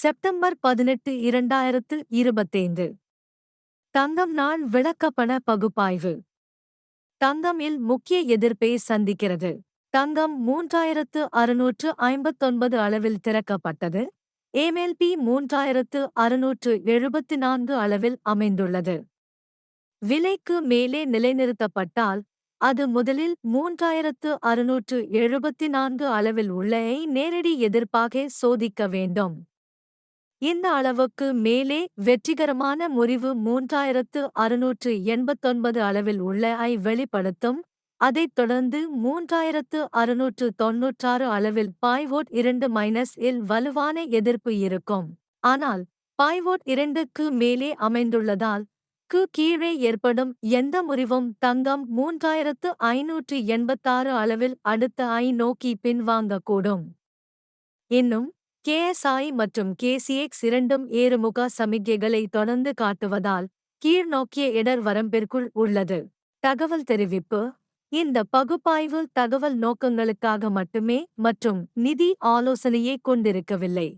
September பதினெட்டு இரண்டாயிரத்து இருபத்தைந்து. தங்கம் நாள் விளக்கப்பண பகுப்பாய்வு. தங்கம் இல் முக்கிய எதிர்ப்பை சந்திக்கிறது. தங்கம் மூன்றாயிரத்து அறுநூற்று ஐம்பத்தொன்பது அளவில் திறக்கப்பட்டது. ஏமெல்பி மூன்றாயிரத்து அறுநூற்று எழுபத்தி நான்கு அளவில் அமைந்துள்ளது. விலைக்கு மேலே நிலைநிறுத்தப்பட்டால் அது முதலில் மூன்றாயிரத்து அறுநூற்று எழுபத்தி நான்கு அளவில் உள்ள நேரடி எதிர்ப்பாக சோதிக்க வேண்டும். இந்த அளவுக்கு மேலே வெற்றிகரமான முறிவு மூன்றாயிரத்து அறுநூற்று எண்பத்தொன்பது அளவில் உள்ள ஐ வெளிப்படுத்தும். அதைத் தொடர்ந்து மூன்றாயிரத்து அறுநூற்று தொன்னூற்றாறு அளவில் பாய்வோட் இரண்டு மைனஸ் இல் வலுவான எதிர்ப்பு இருக்கும். ஆனால் பாய்வோட் இரண்டுக்கு மேலே அமைந்துள்ளதால் க்கு கீழே ஏற்படும் எந்த முறிவும் தங்கம் மூன்றாயிரத்து ஐநூற்று எண்பத்தாறு அளவில் அடுத்த ஐ நோக்கி பின்வாங்கக்கூடும். இன்னும் கேஎஸ்ஐ மற்றும் கேசிஎக்ஸ் இரண்டும் ஏறுமுக சமிக்ஞைகளை தொடர்ந்து காட்டுவதால் கீழ்நோக்கிய இடர் வரம்பிற்குள் உள்ளது. தகவல் தெரிவிப்பு. இந்த பகுப்பாய்வு தகவல் நோக்கங்களுக்காக மட்டுமே மற்றும் நிதி ஆலோசனையை கொண்டிருக்கவில்லை.